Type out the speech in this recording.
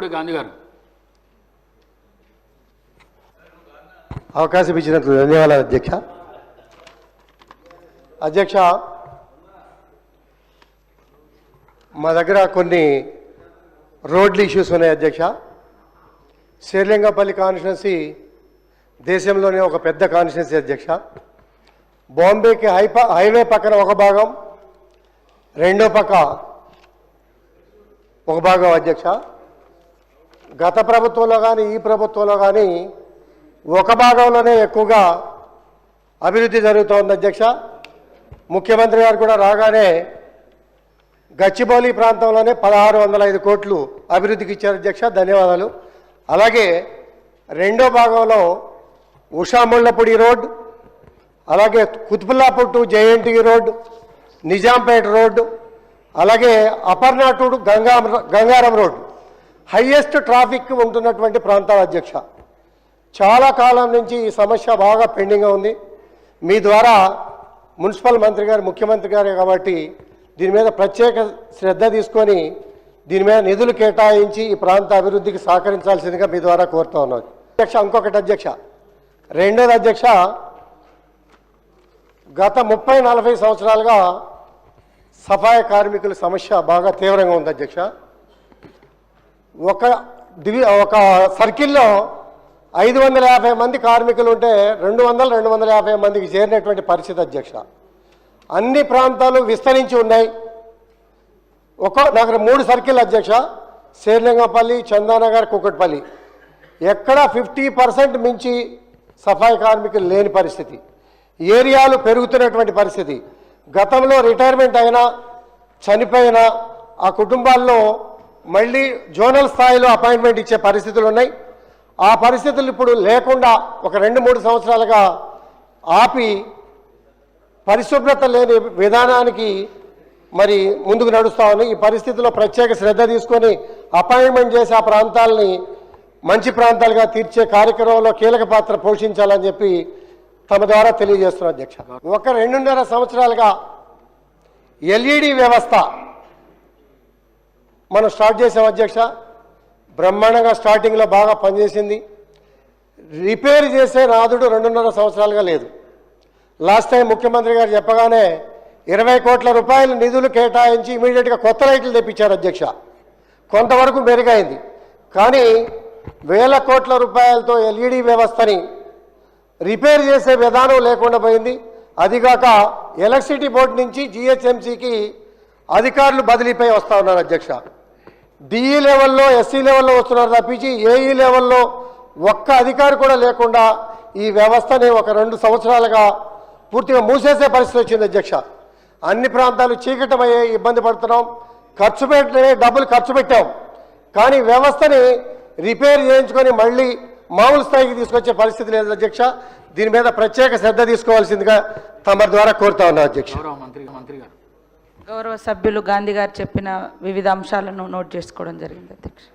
ఇప్పుడు గాంధీ గారు. అవకాశం ఇచ్చినందుకు ధన్యవాదాలు అధ్యక్ష. అధ్యక్ష మా దగ్గర కొన్ని రోడ్లు ఇష్యూస్ ఉన్నాయి అధ్యక్ష. శ్రీలింగపల్లి కాన్స్టిట్యున్సీ దేశంలోనే ఒక పెద్ద కాన్స్టిట్యున్సీ అధ్యక్ష. బాంబేకి హైప హైవే పక్కన ఒక భాగం రెండో పక్క ఒక భాగం అధ్యక్ష. గత ప్రభుత్వంలో కానీ ఈ ప్రభుత్వంలో కానీ ఒక భాగంలోనే ఎక్కువగా అభివృద్ధి జరుగుతోంది అధ్యక్ష. ముఖ్యమంత్రి గారు కూడా రాగానే గచ్చిబౌలి ప్రాంతంలోనే పదహారు వందల ఐదు కోట్లు అభివృద్ధికి ఇచ్చారు అధ్యక్ష. ధన్యవాదాలు. అలాగే రెండో భాగంలో ఉషాముళ్ళపూడి రోడ్ అలాగే Quthbullapur to JNTU road Nizampet road అలాగే Aparna to Ganga Gangaram road highest traffic ఉంటున్నటువంటి ప్రాంతాల అధ్యక్ష. చాలా కాలం నుంచి ఈ సమస్య బాగా పెండింగ్గా ఉంది. మీ ద్వారా మున్సిపల్ మంత్రి గారు ముఖ్యమంత్రి గారు కాబట్టి దీని మీద ప్రత్యేక శ్రద్ధ తీసుకొని దీని మీద నిధులు కేటాయించి ఈ ప్రాంత అభివృద్ధికి సహకరించాల్సిందిగా మీ ద్వారా కోరుతా ఉన్నాను. అధ్యక్ష ఇంకొకటి అధ్యక్ష. రెండోది అధ్యక్ష గత ముప్పై నలభై సంవత్సరాలుగా సఫాయి కార్మికుల సమస్య బాగా తీవ్రంగా ఉంది అధ్యక్ష. ఒక డివి ఒక సర్కిల్లో ఐదు వందల యాభై మంది కార్మికులు ఉంటే రెండు వందల రెండు వందల యాభై మందికి చేరినటువంటి పరిస్థితి అధ్యక్ష. అన్ని ప్రాంతాలు విస్తరించి ఉన్నాయి. ఒక నాకు మూడు సర్కిల్ అధ్యక్ష శ్రీలింగపల్లి చందానగర్ కుక్కట్పల్లి. ఎక్కడ ఫిఫ్టీ పర్సెంట్ మించి సఫాయి కార్మికులు లేని పరిస్థితి. ఏరియాలు పెరుగుతున్నటువంటి పరిస్థితి. గతంలో రిటైర్మెంట్ అయినా చనిపోయినా ఆ కుటుంబాల్లో మళ్ళీ జోనల్ స్థాయిలో అపాయింట్మెంట్ ఇచ్చే పరిస్థితులు ఉన్నాయి. ఆ పరిస్థితులు ఇప్పుడు లేకుండా ఒక రెండు మూడు సంవత్సరాలుగా ఆపి పరిశుభ్రత లేని విధానానికి మరి ముందుకు నడుస్తా ఉన్నాయి. ఈ పరిస్థితిలో ప్రత్యేక శ్రద్ధ తీసుకొని అపాయింట్మెంట్ చేసి ఆ ప్రాంతాలని మంచి ప్రాంతాలుగా తీర్చే కార్యక్రమంలో కీలక పాత్ర పోషించాలని చెప్పి తమ ద్వారా తెలియజేస్తున్నారు అధ్యక్ష ఒక రెండున్నర సంవత్సరాలుగా ఎల్ఈడి వ్యవస్థ మనం స్టార్ట్ చేసాం అధ్యక్ష. బ్రహ్మాండంగా స్టార్టింగ్లో బాగా పనిచేసింది. రిపేర్ చేసే రాదుడు రెండున్నర సంవత్సరాలుగా లేదు. లాస్ట్ టైం ముఖ్యమంత్రి గారు చెప్పగానే ఇరవై కోట్ల రూపాయల నిధులు కేటాయించి ఇమీడియట్గా కొత్త లైట్లు తెప్పించారు అధ్యక్ష. కొంతవరకు మెరుగైంది. కానీ వేల కోట్ల రూపాయలతో ఎల్ఈడి వ్యవస్థని రిపేర్ చేసే విధానం లేకుండా పోయింది. అదిగాక ఎలక్ట్రిసిటీ బోర్డు నుంచి జిహెచ్ఎంసీకి అధికారులు బదిలీపై వస్తూ ఉన్నారు అధ్యక్ష. డిఈ లెవెల్లో ఎస్సీ లెవెల్లో వస్తున్నారు తప్పించి ఏఈ లెవెల్లో ఒక్క అధికారి కూడా లేకుండా ఈ వ్యవస్థని ఒక రెండు సంవత్సరాలుగా పూర్తిగా మూసేసే పరిస్థితి వచ్చింది అధ్యక్ష. అన్ని ప్రాంతాలు చీకటమయ్యే ఇబ్బంది పడుతున్నాం. ఖర్చు పెట్టే డబ్బులు ఖర్చు పెట్టాం. కానీ వ్యవస్థని రిపేర్ చేయించుకొని మళ్ళీ మామూలు స్థాయికి తీసుకొచ్చే పరిస్థితి లేదు అధ్యక్ష. దీని మీద ప్రత్యేక శ్రద్ధ తీసుకోవాల్సిందిగా తమ ద్వారా కోరుతా ఉన్నా అధ్యక్ష. మంత్రి మంత్రి గారు. గౌరవ సభ్యులు గాంధీ గారు చెప్పిన వివిధ అంశాలను నోట్ చేసుకోవడం జరిగింది అధ్యక్ష.